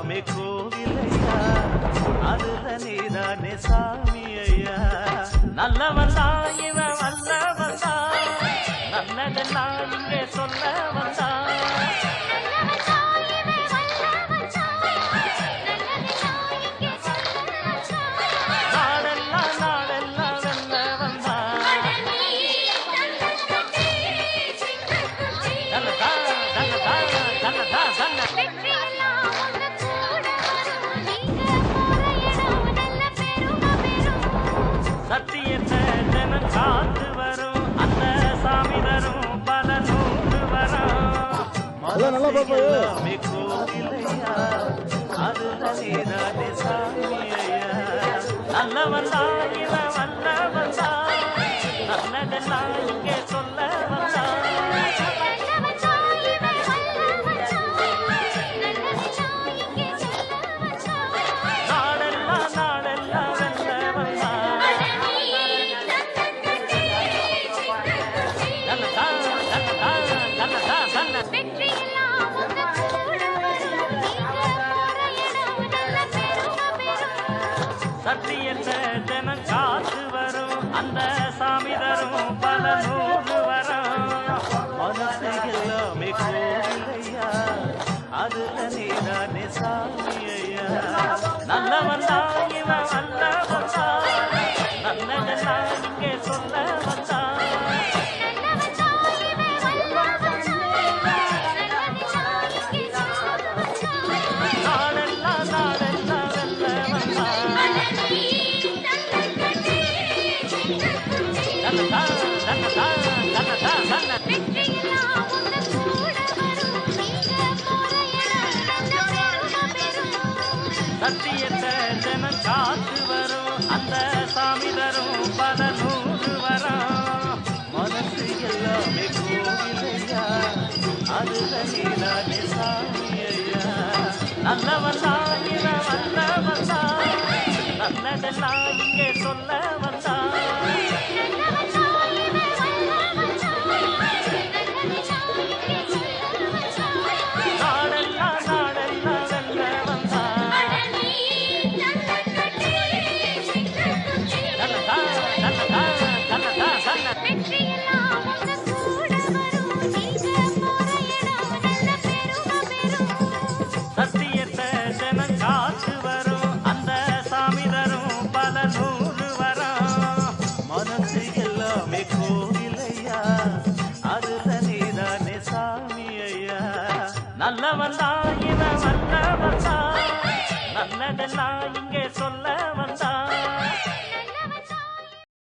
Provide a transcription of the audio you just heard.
கோவிலையா? அதுல நீதானே சாமி ஐயா நல்லவன் தான் இவன் நல்லவன் தான் நல்லதெல்லாம் இங்கே சொல்ல சத்தியத்தை ஜனம் காத்து வரும் அந்த சாமி தரும் பல நூறு வரும் எல்லாம் சாமி ஐயா நல்லவன் தான் வல்லவன் தான். நல்லதெல்லாம் சத்தியத்தை தினம் காத்து வரும். அந்த சாமி தரும் பல நூறு வரும். மனசு எல்லாமே கோவிலையா அதுல நீதானே சாமி ஐயா நல்லவன் தான் சத்தியத்தை தினம் காத்து வரும் அந்த சாமி தரும் பல நூறு வரும். மனசு எல்லாமே கோவிலையா? அதுல நீதானே சாமி ஐயா நல்லவன் தான் இவன் வல்லவன் தான். நல்லதெல்லாம் இங்கே சொல்ல நல்லவன்